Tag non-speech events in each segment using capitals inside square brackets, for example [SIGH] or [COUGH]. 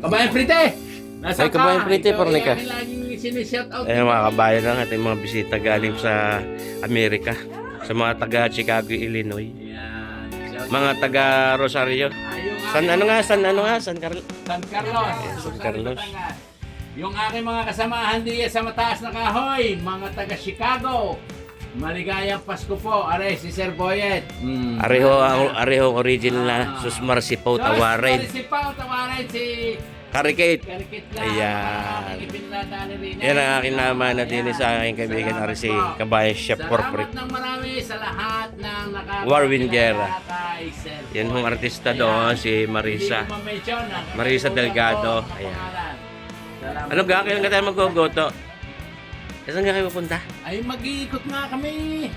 Kabayan Prite! Nasa Ay, Kabayan Prite, Porne ka. Ayun mga kabayan lang ating mga bisita galing sa Amerika. Sa mga taga Chicago, Illinois. Mga taga Rosario. San ano nga? San ano nga? San Carlos? San Carlos. San Carlos. Yung aking mga kasamahan diya sa mataas na kahoy, mga taga Chicago. Maligayang Pasko po. Are, si Sir Boyet. Mm. Areho ang areho original na Susmar Sipaw Tawarin. Si Pao Tawarin, si Karikate. Karikit lang. Ayan. Yan ang aking naman na din sa aking kaibigan na si Kabayan Chef Corporate. Salamat ng marami sa lahat ng nakakakilala Warwin Guerra. Yan hong artista Ayan. doon, si Hindi Marisa. Marisa Delgado. Ayan. Salamat Ano ga? Kailan ka tayo maggogoto? Saan nga kayo pupunta? Ay, mag-iikot nga kami.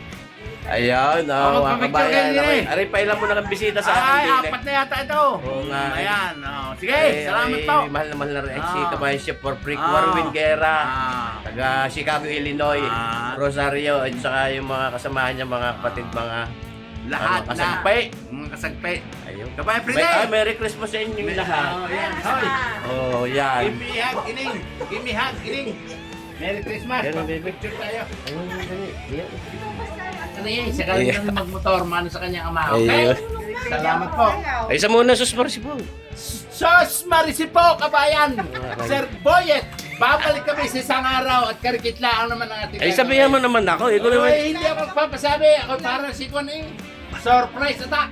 Ayun, Oh, mga magpapicture kabayan. kayo din eh. Aray, pa ilan mo na bisita sa akin Ay, eh. apat na yata ito. Oo nga. eh. Ayan. Oh. Sige, Ay, salamat ay, po. Mahal na mahal na rin. Si Ah. Kabayan Chef for Freak, Ah. Warwin Guerra. Ah. Taga Chicago, Illinois. Ah. Rosario. At saka yung mga kasamahan niya, mga kapatid, mga Lahat ano, na. kasagpay. Mga kasagpay. Ayun. Kabayan May, Fride. ah, Merry Christmas sa inyong lahat. Oh, yan. Oh, yan. Give me hug, ining. Give me hug, ining. Merry Christmas. Yan, baby. Picture tayo. Ayun, dali. Yan. Ano yan? Sa kanya Ayan. magmotor, mano sa kanyang ama. Okay? Ayun. Salamat po. Ay, isa muna, sus Marsipo. Sos Marisipo, kabayan! Sir Boyet! Babalik kami sa isang araw at karikitlaan naman ang ating Ay, sabihan mo naman ako. Ikaw naman. Ay, hindi ako magpapasabi. Ako parang si Kwan eh. Surprise attack!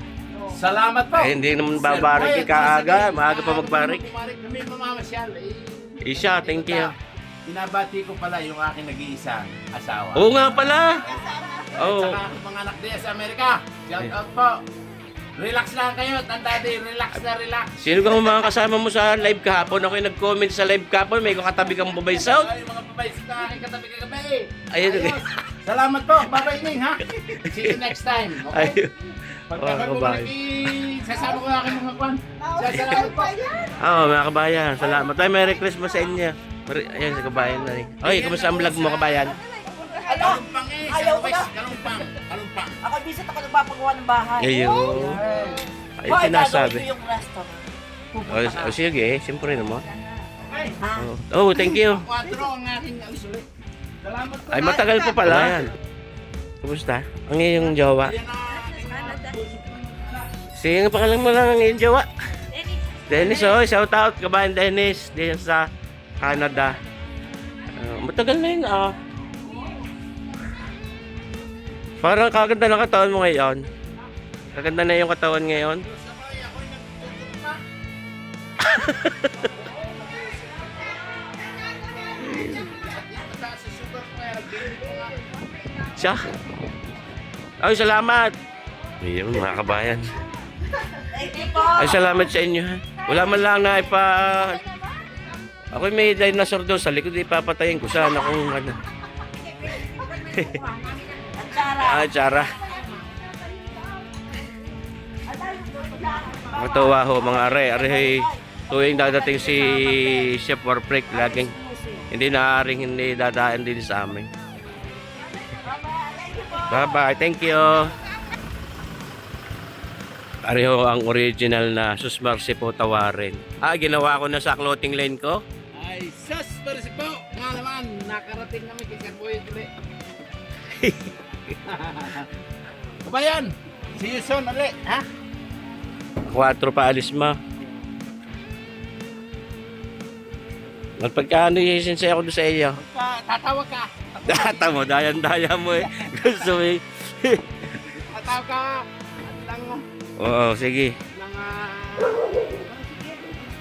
Salamat po! Ay, hindi naman babarik ka aga. sige. Maaga pa Maaga magbarik. Bumarik kami mamamasyal. Eh, Isha, thank you. Pinabati ko pala yung aking nag-iisang asawa. Oo nga pala. At Oo. saka aking mga anak din sa Amerika. Shout out po. Relax lang kayo. Tanda din, relax na relax. Sino kang mga kasama mo sa live kahapon? Ako yung nag-comment sa live kahapon. May katabi kang bubay south. Ay, mga babae sa aking katabi kagabi. Ayun, Ayos. Salamat po, Baba Ining ha. See you next time. Okay? Ayun. Pagka Oh, bumalik, i- sasama ko aking mga kwan. Salamat po. Oo, mga kabayan. Salamat. Ay, Merry Christmas sa inyo. Mer- Ayan, sa kabayan na rin. Oy, kamusta ang vlog mo, kabayan? Ala, Kalumpang eh, Ayaw sa ko na. kalumpang, kalumpang. ako bisa ako nagpapagawa ng bahay. Ayun. Ay, Hoy, sinasabi. ko yung restaurant. Oh, ka. oh, sige, eh. Siyempre naman. Okay. Ha? Oh, thank you. Ay, matagal pa pala. Ayan. Kumusta? Ang iyong jowa? Yan aking Sige, ang pangalan mo lang ang iyong jowa. Dennis, oh, shout out kabayan Dennis. Diyan sa Canada. Ah, matagal na yun, ah. Parang kaganda ng katawan mo ngayon. Kaganda na yung katawan ngayon. [LAUGHS] Siya. Ay, salamat. Ayun, mga kabayan. Ay, salamat sa inyo. Wala man lang na ipa... Ako may dinosaur doon sa likod, ipapatayin ko sana kung ano. Sara. Ah, tsara. Matuwa ho, mga are. Are, tuwing dadating si Chef Warpreak, laging hindi naaaring hindi dadaan din sa amin. Bye-bye. Thank you. Pareho ang original na Susmarsi po tawarin. Ah, ginawa ko na sa clothing line ko. Ay, sus, parisi po. Nga naman, nakarating kami kay Sir Boy ulit. Kabayan, [LAUGHS] see you soon ulit, ha? 4 pa alis mo. Magpagkano yung sinsay ako doon sa iyo? Pagka tatawag ka, [LAUGHS] Data mo, dayan-daya mo eh. Gusto mo eh. [LAUGHS] tatawag ka, lang, Oo, sige. lang, ah,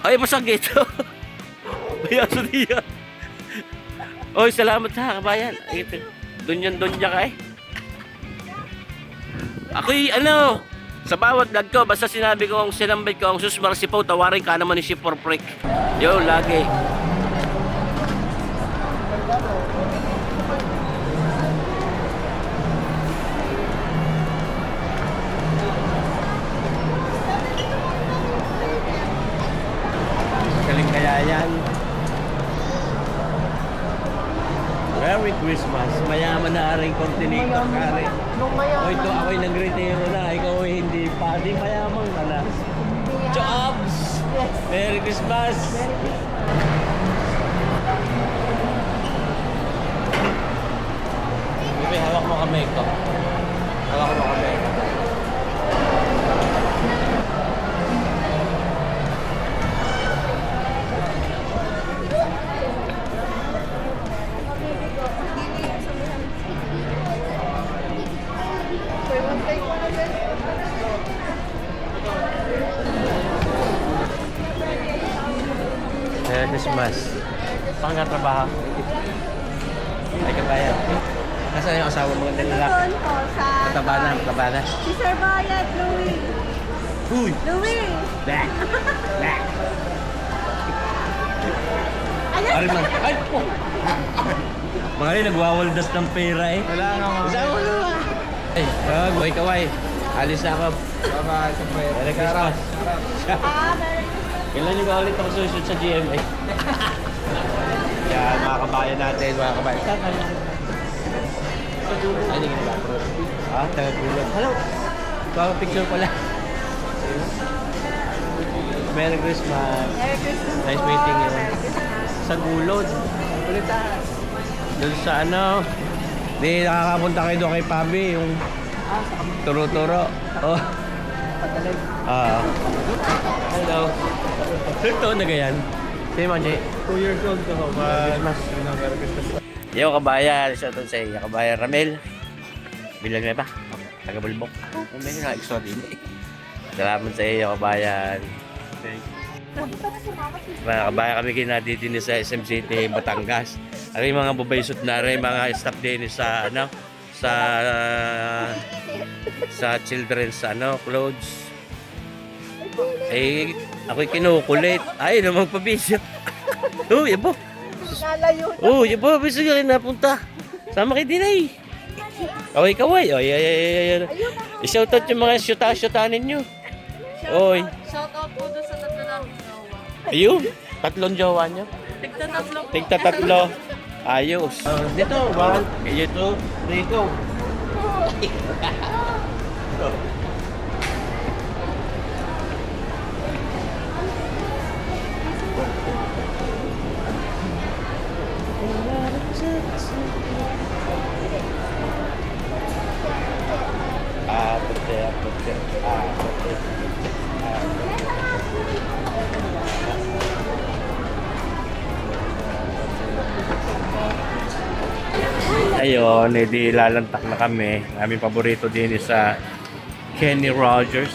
Ay, masakit. Bayaso [LAUGHS] niya. Oy, salamat ha, kabayan. Ay, ito. Doon yan, doon ka eh. Ako'y ano, sa bawat vlog ko, basta sinabi ko ang sinambit ko ang susmar si Pau, tawarin ka naman ni si Forprick. Yo, lagi. Continental kare. O ito ako'y nag-retiro na. Ikaw ay hindi pa. Di mayaman ka na. Jobs! Merry Christmas! Bebe, hawak mo kamay ko. Hawak mo kamay ko. Christmas. Saan ka trabaho? Ay, kabayan. Nasaan yung asawa mo ng lalaki? Doon po sa... Mataba na, mataba na. Si Sir Bayat, Louie. Uy! Louie! Bah! Bah! Ayan! Ari man. Ay po! Mga rin, nagwawaldas ng pera eh. Wala nga mga. Saan mo naman? Ay, buhay kaway. Alis na ako. Bye-bye, siyempre. Merry Christmas. Ah, Merry Kailan nyo ba ulit ako susunod sa GMA? Yan, mga kabayan natin, mga kabayan. Saan ka? Ay, hindi ka Ah, taga-gulat. Hello! Ikaw, picture pala. Merry Christmas. Merry Christmas Nice meeting you. Sa gulod. Kulitan. Doon sa ano. Di, nakakapunta kayo doon kay Pabi, yung turo-turo. Oh. Ah. Hello. Ito na ganyan. Sino man, Jay? Two years old ko. Bye. Merry Christmas. Yo, kabayan. Shout out sa iyo. Kabayan Ramel. Bilang na ba? Taga Bulbok. Kung may nga extra din. Salamat sa iyo, kabayan. Mga kabayan kami kinadi din sa SM City, Batangas. Ang mga babaysot na rin, mga staff din sa ano, sa sa children's ano, clothes. Eh, ako'y kinukulit. Ay, namang pabisyo. [LAUGHS] oh, yabo. Nalayo na. Oh, yung po, gusto nyo rin napunta. Sama kay Dinay. Kaway, kaway. Oy, ay, ay, ay, ay. I-shoutout yung mga syuta-syuta ninyo. Oy. Shout out po doon sa tatlo namin jowa. Ayun. Tatlong jowa nyo. Tigta tatlo po. Tigta tatlo. [LAUGHS] Ayos. dito, one. Kayo to. Dito. Ah, Ayun, edi lalantak na kami. Aming paborito din is sa Kenny Rogers.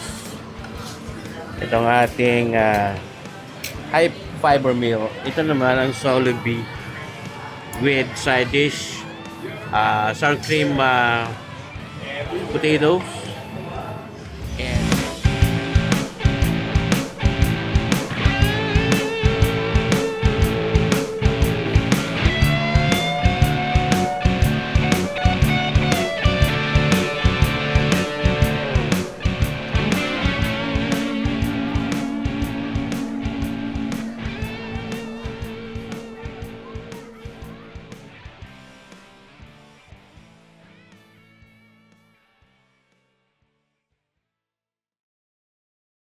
Itong ating ah, high fiber meal. Ito naman ang Jollibee with side dish, ah, sour cream ah, potatoes,